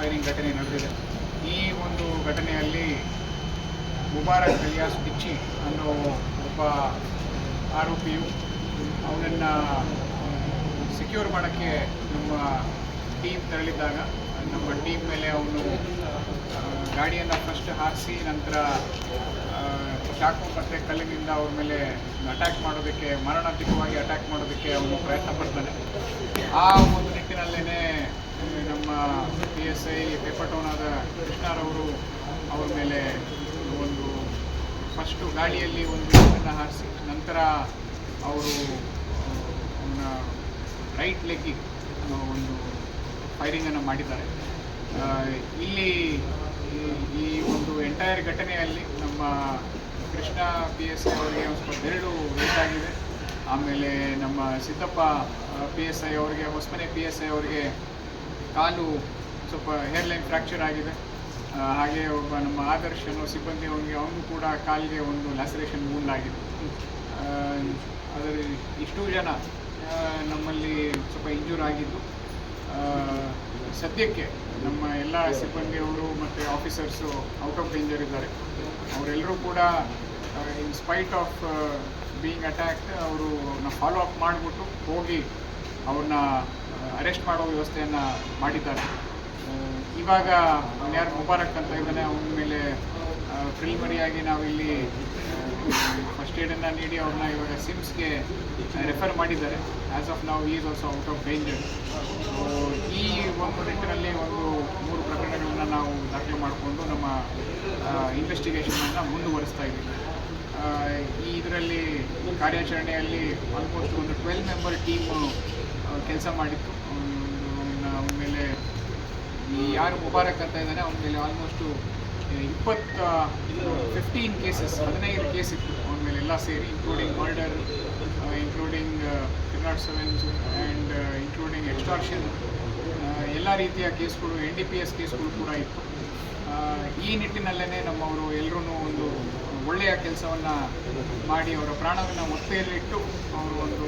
Firing ಘಟನೆ ನಡೆದಿದೆ. ಈ ಒಂದು ಘಟನೆಯಲ್ಲಿ ಮುಬಾರಕ್ ಅಲಿಯಾಸ್ ಬಿಚ್ಚಿ ಅನ್ನೋ ಒಬ್ಬ ಆರೋಪಿಯು ಅವನನ್ನು ಸೆಕ್ಯೂರ್ ಮಾಡೋಕ್ಕೆ ನಮ್ಮ ಟೀಮ್ ತೆರಳಿದ್ದಾಗ, ನಮ್ಮ ಟೀಮ್ ಮೇಲೆ ಅವನು ಗಾಡಿಯನ್ನು ಫಸ್ಟ್ ಹಾರಿಸಿ ನಂತರ ಚಾಕು ಮತ್ತು ಕಲ್ಲಿನಿಂದ ಅವ್ರ ಮೇಲೆ ಅಟ್ಯಾಕ್ ಮಾಡೋದಕ್ಕೆ ಮರಣಾತ್ಮಕವಾಗಿ ಅಟ್ಯಾಕ್ ಮಾಡೋದಕ್ಕೆ ಅವನು ಪ್ರಯತ್ನ ಪಡ್ತಾನೆ. ಆ ಒಂದು ನಿಟ್ಟಿನಲ್ಲೇ ನಮ್ಮ ಪಿ ಎಸ್ ಐ ಆದ ಕೃಷ್ಣರವರು ಅವ್ರ ಮೇಲೆ ಒಂದು ಫಸ್ಟು ಗಾಳಿಯಲ್ಲಿ ಒಂದು ಇದನ್ನು ಹಾರಿಸಿ, ನಂತರ ಅವರು ರೈಟ್ ಲೆಗ್ಗಿಗೆ ಒಂದು ಫೈರಿಂಗನ್ನು ಮಾಡಿದ್ದಾರೆ. ಇಲ್ಲಿ ಈ- ಈ ಒಂದು ಎಂಟೈರ್ ಘಟನೆಯಲ್ಲಿ ನಮ್ಮ ಕೃಷ್ಣ ಪಿ ಎಸ್ ಐ ಅವರಿಗೆ ಒಂದು ಸ್ವಲ್ಪ ಬೆರಳು ಬೇಕಾಗಿದೆ ಆಮೇಲೆ ನಮ್ಮ ಸಿದ್ದಪ್ಪ ಪಿ ಎಸ್ ಐ ಅವರಿಗೆ, ಹೊಸಮನೆ ಪಿ ಎಸ್ ಐ ಅವರಿಗೆ ಕಾಲು ಸ್ವಲ್ಪ ಹೇರ್ಲೈನ್ ಫ್ರ್ಯಾಕ್ಚರ್ ಆಗಿದೆ. ಹಾಗೆ ಒಬ್ಬ ನಮ್ಮ ಆದರ್ಶ್ ಅನ್ನೋ ಸಿಬ್ಬಂದಿ ಅವನಿಗೆ, ಅವನು ಕೂಡ ಕಾಲಿಗೆ ಒಂದು ಲ್ಯಾಸರೇಷನ್ ಆಗಿದೆ. ಅದರ ಇಷ್ಟು ಜನ ನಮ್ಮಲ್ಲಿ ಸ್ವಲ್ಪ ಇಂಜೂರ್ ಆಗಿದ್ದು ಸದ್ಯಕ್ಕೆ ನಮ್ಮ ಎಲ್ಲ ಸಿಬ್ಬಂದಿಯವರು ಮತ್ತು ಆಫೀಸರ್ಸು ಔಟ್ ಆಫ್ ಡೇಂಜರ್ ಇದ್ದಾರೆ. ಅವರೆಲ್ಲರೂ ಕೂಡ in spite of being attacked ಅವರು ಫಾಲೋ ಅಪ್ ಮಾಡಿಬಿಟ್ಟು ಹೋಗಿ ಅವ್ರನ್ನ ಅರೆಸ್ಟ್ ಮಾಡೋ ವ್ಯವಸ್ಥೆಯನ್ನು ಮಾಡಿದ್ದಾರೆ. ಇವಾಗ ಯಾರು ಮುಬಾರಕ್ ಅಂತ ಇದ್ದಾನೆ, ಅವನ ಮೇಲೆ ಪ್ರಿಲಿಮರಿಯಾಗಿ ನಾವು ಇಲ್ಲಿ ಫಸ್ಟ್ ಏಡನ್ನು ನೀಡಿ ಅವ್ರನ್ನ ಇವಾಗ ಸಿಮ್ಸ್ಗೆ ರೆಫರ್ ಮಾಡಿದ್ದಾರೆ. ಆ್ಯಸ್ ಆಫ್ ನಾವು is also out of danger ಈ ಒಂದು ನಿಟ್ಟಿನಲ್ಲಿ ಒಂದು ಮೂರು ಪ್ರಕರಣಗಳನ್ನು ನಾವು ದಾಖಲೆ ಮಾಡಿಕೊಂಡು ನಮ್ಮ ಇನ್ವೆಸ್ಟಿಗೇಷನನ್ನು ಮುಂದುವರಿಸ್ತಾ ಇದ್ದೀವಿ. ಈ ಇದರಲ್ಲಿ ಕಾರ್ಯಾಚರಣೆಯಲ್ಲಿ ಆಲ್ಮೋಸ್ಟ್ ಒಂದು ಟ್ವೆಲ್ ಮೆಂಬರ್ ಟೀಮು ಕೆಲಸ ಮಾಡಿತ್ತು. ಅವನ ಮೇಲೆ ಈ ಯಾರು ಮುಬಾರಕ್ ಅಂತ ಇದ್ದಾನೆ ಅವನ ಮೇಲೆ ಆಲ್ಮೋಸ್ಟು ಇಪ್ಪತ್ತ ಫಿಫ್ಟೀನ್ ಕೇಸಸ್ ಹದಿನೈದು ಕೇಸ್ ಇತ್ತು. ಅವನ ಮೇಲೆ ಎಲ್ಲ ಸೇರಿ including murder including three not sevens and including extortion ಎಲ್ಲ ರೀತಿಯ ಕೇಸ್ಗಳು ಎನ್ ಡಿ ಪಿ ಎಸ್ ಕೇಸ್ಗಳು ಕೂಡ ಇತ್ತು. ಆ, ಈ ನಿಟ್ಟಿನಲ್ಲೇ ನಮ್ಮವರು ಎಲ್ಲರೂ ಒಂದು ಒಳ್ಳೆಯ ಕೆಲಸವನ್ನು ಮಾಡಿ ಅವರ ಪ್ರಾಣವನ್ನು ಒತ್ತೆಯಲ್ಲಿಟ್ಟು ಅವರು ಒಂದು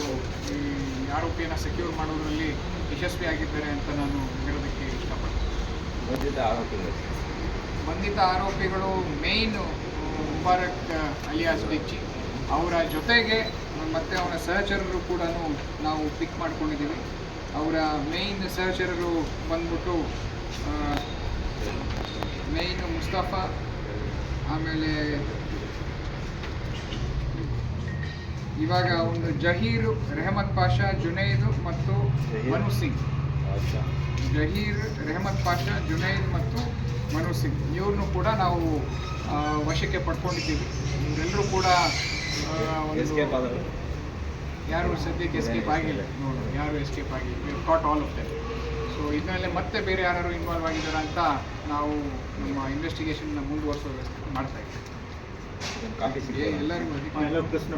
ಆರೋಪಿಯನ್ನು ಸೆಕ್ಯೂರ್ ಮಾಡೋದರಲ್ಲಿ ಯಶಸ್ವಿಯಾಗಿದ್ದಾರೆ ಅಂತ ನಾನು ಹೇಳೋದಕ್ಕೆ ಇಷ್ಟಪಡ್ತೀನಿ. ಬಂಧಿತ ಆರೋಪಿಗಳು. ಬಂಧಿತ ಆರೋಪಿಗಳು ಮೇಯ್ನು ಮುಬಾರಕ್ ಅಲಿಯಾಸ್ ಬಿಚ್ಚಿ. ಅವರ ಜೊತೆಗೆ ಮತ್ತು ಅವರ ಸಹಚರರು ಕೂಡ ನಾವು ಪಿಕ್ ಮಾಡ್ಕೊಂಡಿದ್ದೀವಿ. ಅವರ ಮೇಯ್ನ್ ಸಹಚರರು ಬಂದ್ಬಿಟ್ಟು ಮೇಯ್ನು ಮುಸ್ತಫಾ ಆಮೇಲೆ ಇವಾಗ ಒಂದು ಜಹೀರ್ ರೆಹಮತ್ ಪಾಷಾ ಜುನೈದ್ ಮತ್ತು ಮನು ಸಿಂಗ್. ಜಹೀರ್ ರೆಹಮತ್ ಪಾಷಾ ಜುನೈದ್ ಮತ್ತು ಮನು ಸಿಂಗ್. ಇವ್ರನ್ನೂ ಕೂಡ ನಾವು ವಶಕ್ಕೆ ಪಡ್ಕೊಂಡಿದ್ದೀವಿ. ಇವರೆಲ್ಲರೂ ಕೂಡ ಒಂದು ಎಸ್ಕೇಪ್ ಆದರು ಯಾರು ಸದ್ಯಕ್ಕೆ ಎಸ್ಕೇಪ್ ಆಗಿಲ್ಲ. ನೋಡು ಯಾರು ಎಸ್ಕೇಪ್ ಆಗಿಲ್ಲ. Caught all of them so ಇದರಲ್ಲಿ ಮತ್ತೆ ಬೇರೆ ಯಾರು ಇನ್ವಾಲ್ವ್ ಆಗಿದ್ದಾರೆ ಅಂತ ನಾವು ನಮ್ಮ ಇನ್ವೆಸ್ಟಿಗೇಷನ್ನ ಮುಂದುವರಿಸೋ ವ್ಯವಸ್ಥೆ ಮಾಡ್ತಾ ಇದ್ದೀವಿ. ಎಲ್ಲರಿಗೂ ಪ್ರಶ್ನೆ